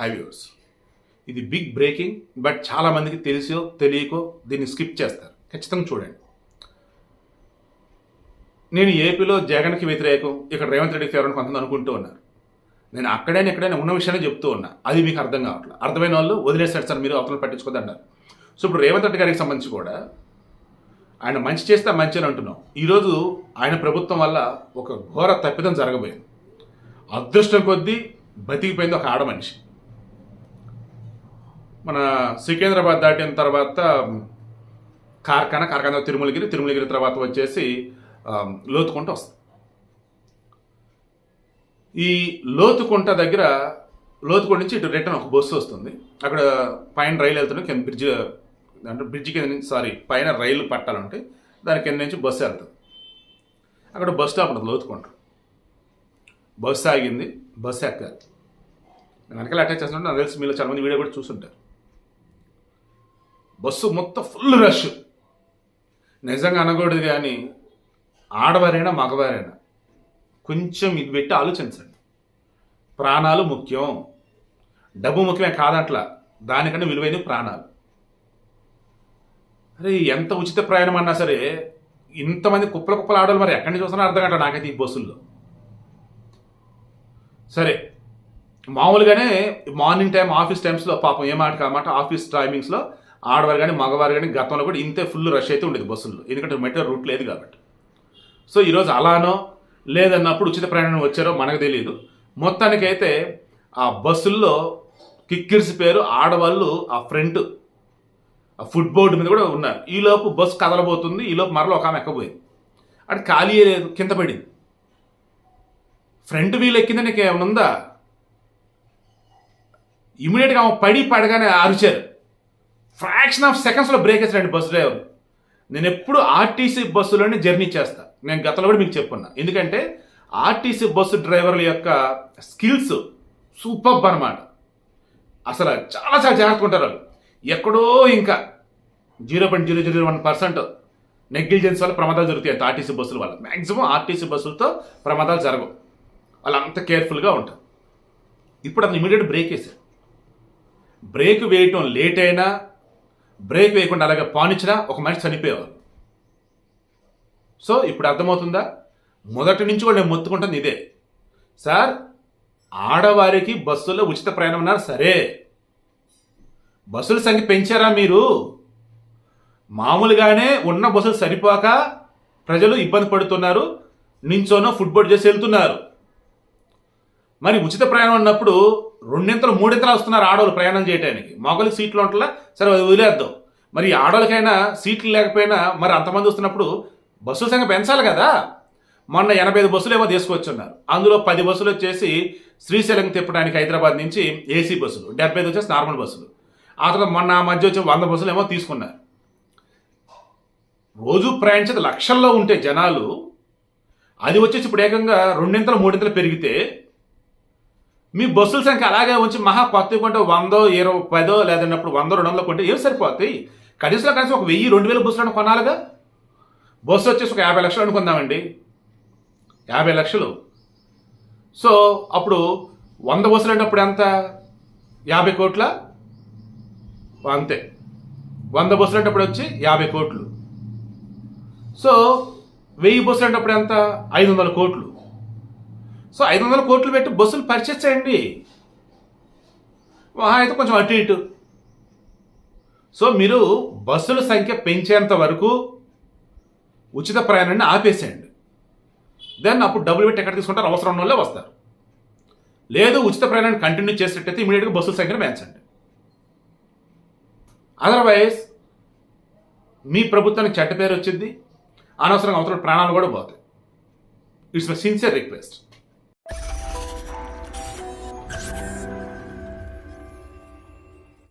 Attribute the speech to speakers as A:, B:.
A: హైవ్యూస్ ఇది big breaking but చాలామందికి తెలిసో తెలియకో దీన్ని స్కిప్ చేస్తారు. ఖచ్చితంగా చూడండి. నేను ఏపీలో జగన్కి వ్యతిరేకం ఇక్కడ రేవంత్ రెడ్డికి ఫేవరెట్ కొంతమంది అనుకుంటూ ఉన్నారు. నేను అక్కడైనా ఎక్కడైనా ఉన్న విషయాన్ని చెప్తూ ఉన్నా. అది మీకు అర్థం కావట్లేదు. అర్థమైన వాళ్ళు వదిలేస్తారు సార్ మీరు అవతల పట్టించుకోద్దు అన్నారు సో ఇప్పుడు రేవంత్ రెడ్డి గారికి సంబంధించి కూడా ఆయన మంచి చేస్తే మంచి అని అంటున్నాం. ఈరోజు ఆయన ప్రభుత్వం వల్ల ఒక ఘోర తప్పిదం జరగబోయింది. అదృష్టం కొద్దీ బతికిపోయింది ఒక ఆడ మనిషి మన సికింద్రాబాద్ దాటిన తర్వాత కార్ఖాన కార్ఖాన తిరుమలగిరి తిరుమలగిరి తర్వాత వచ్చేసి లోతుకుంట వస్తుంది. ఈ లోతుకుంట దగ్గర లోతుకుంట నుంచి ఇటు రిటర్న్ ఒక బస్సు వస్తుంది. అక్కడ పైన రైలు వెళ్తుంది కింద బ్రిడ్జ్ అంటే బ్రిడ్జ్ కింద నుంచి సారీ పైన రైలు పట్టాలంటే దాని కింద నుంచి బస్సు వెళ్తుంది. అక్కడ బస్ స్టాప్ ఉంటుంది లోతుకుంట. బస్సు ఆగింది బస్సు ఎక్కాలి. వెనకాల అటాచ్ చేస్తుంటే నాకు తెలిసి మీలో చాలా మంది వీడియో కూడా చూసుంటారు. బస్సు మొత్తం ఫుల్ రష్. నిజంగా అనకూడదు కానీ ఆడవారైనా మగవారైనా కొంచెం ఇది పెట్టి ఆలోచించండి. ప్రాణాలు ముఖ్యం. డబ్బు ముఖ్యమే కాదట్లా దానికన్నా విలువైన ప్రాణాలు. అరే ఎంత ఉచిత ప్రయాణం అన్నా సరే ఇంతమంది కుప్పల కుప్పల ఆడలు మరి ఎక్కడి నుంచి వస్తున్నా అర్థం కంట నాకైతే ఈ బస్సుల్లో. సరే మామూలుగానే మార్నింగ్ టైం ఆఫీస్ టైమ్స్లో పాపం ఏమాట కామాట ఆఫీస్ టైమింగ్స్లో ఆడవారు కానీ మగవారు కానీ గతంలో కూడా ఇంతే ఫుల్ రష్ అయితే ఉండేది బస్సుల్లో. ఎందుకంటే మెట్రో రూట్ లేదు కాబట్టి. సో ఈరోజు అలానో లేదన్నప్పుడు ఉచిత ప్రయాణం వచ్చారో మనకు తెలియదు మొత్తానికైతే ఆ బస్సుల్లో కిక్కిర్స్ పేరు ఆడవాళ్ళు ఆ ఫ్రంట్ ఆ ఫుట్ బోర్డు మీద కూడా ఉన్నారు. ఈలోపు బస్సు కదలబోతుంది ఈలోపు మరలో ఒక ఆమె ఎక్కబోయింది. అటు ఖాళీ లేదు కింద పడింది. ఫ్రంట్ వీల్ ఎక్కిందని నీకు ఉందా? ఇమీడియట్గా ఆమె పడి పడగానే అరిచారు. ఫ్రాక్షన్ ఆఫ్ సెకండ్స్లో బ్రేక్ వేసాడు బస్ డ్రైవర్ నేను ఎప్పుడు ఆర్టీసీ బస్సులోనే జర్నీ చేస్తా. నేను గతంలో కూడా మీకు చెప్పున్నా. ఎందుకంటే ఆర్టీసీ బస్సు డ్రైవర్ల యొక్క స్కిల్స్ సూపర్ అన్నమాట. అసలు చాలా చాలా జాగ్రత్తగా ఉంటారు వాళ్ళు. ఎక్కడో ఇంకా zero point zero zero one percent negligence వల్ల ప్రమాదాలు జరుగుతాయి ఆర్టీసీ బస్సుల వల్ల. మ్యాక్సిమం ఆర్టీసీ బస్సులతో ప్రమాదాలు జరగవు. వాళ్ళు అంత కేర్ఫుల్గా ఉంటారు. ఇప్పుడు అతను ఇమీడియట్ బ్రేక్ వేశారు బ్రేక్ వేయటం లేట్ అయినా బ్రేక్ వేయకుండా అలాగే పానిచ్చినా ఒక మనిషి చనిపోయేవారు సో ఇప్పుడు అర్థమవుతుందా? మొదటి నుంచి కూడా నేను మొత్తుకుంటుంది ఇదే. సార్ ఆడవారికి బస్సుల్లో ఉచిత ప్రయాణం ఉన్నారు సరే. బస్సుల సంఖ్య పెంచారా మీరు? మామూలుగానే ఉన్న బస్సులు సరిపోక ప్రజలు ఇబ్బంది పడుతున్నారు నించోనో ఫుట్బాల్ చేసి వెళ్తున్నారు. మరి ఉచిత ప్రయాణం ఉన్నప్పుడు రెండింతలు మూడింతలు వస్తున్నారు ఆడవాళ్ళు ప్రయాణం చేయడానికి మగవాళ్ళకి సీట్లు ఉంటలా సరే అది వదిలేద్దాం. మరి ఆడవాళ్ళకైనా సీట్లు లేకపోయినా మరి అంతమంది వస్తున్నప్పుడు బస్సుల సంఖ్య పెంచాలి కదా. మొన్న ఎనభై ఐదు బస్సులు ఏమో తీసుకొచ్చున్నారు. అందులో పది బస్సులు వచ్చేసి శ్రీశైలం తిప్పడానికి హైదరాబాద్ నుంచి ఏసీ బస్సులు డెబ్బై ఐదు వచ్చేసి నార్మల్ బస్సులు. ఆ తర్వాత మొన్న ఆ మధ్య వచ్చే వంద బస్సులు ఏమో తీసుకున్నారు. రోజు ప్రయాణించేది లక్షల్లో ఉంటే జనాలు అది వచ్చేసి ఇప్పుడు ఏకంగా రెండింతలు మూడింతలు పెరిగితే మీ బస్సుల సంఖ్య అలాగే ఉంచి మహా కొత్త కొంటే వందో ఇరవై పదో లేదన్నప్పుడు వందో రెండు వందలు కొంటే ఏం సరిపోతాయి. కనీసం కనీసం ఒక వెయ్యి రెండు వేల బస్సులను కొనాలిగా? బస్సు వచ్చేసి ఒక యాభై లక్షలు అనుకుందామండి. యాభై లక్షలు. సో అప్పుడు వంద బస్సులు అన్నప్పుడు ఎంత? యాభై కోట్ల? అంతే. వంద బస్సులు అంటప్పుడు వచ్చి యాభై కోట్లు. సో వెయ్యి బస్సులు అంటప్పుడు ఎంత? ఐదు వందల కోట్లు. సో ఐదు వందల కోట్లు పెట్టి బస్సులు పర్చేస్ చేయండి. అయితే కొంచెం అటు ఇటు. సో మీరు బస్సుల సంఖ్య పెంచేంత వరకు ఉచిత ప్రయాణాన్ని ఆపేసేయండి. దెన్ అప్పుడు డబ్బులు పెట్టి ఎక్కడ తీసుకుంటారు? అవసరం ఉన్న వాళ్ళే వస్తారు. లేదు ఉచిత ప్రయాణాన్ని కంటిన్యూ చేసేటట్టయితే ఇమీడియట్గా బస్సుల సంఖ్యను పెంచండి. అదర్వైజ్ మీ ప్రభుత్వానికి చెడ్డ పేరు వచ్చింది. అనవసరంగా అవసరం ప్రాణాలు కూడా పోతాయి. It's my sincere request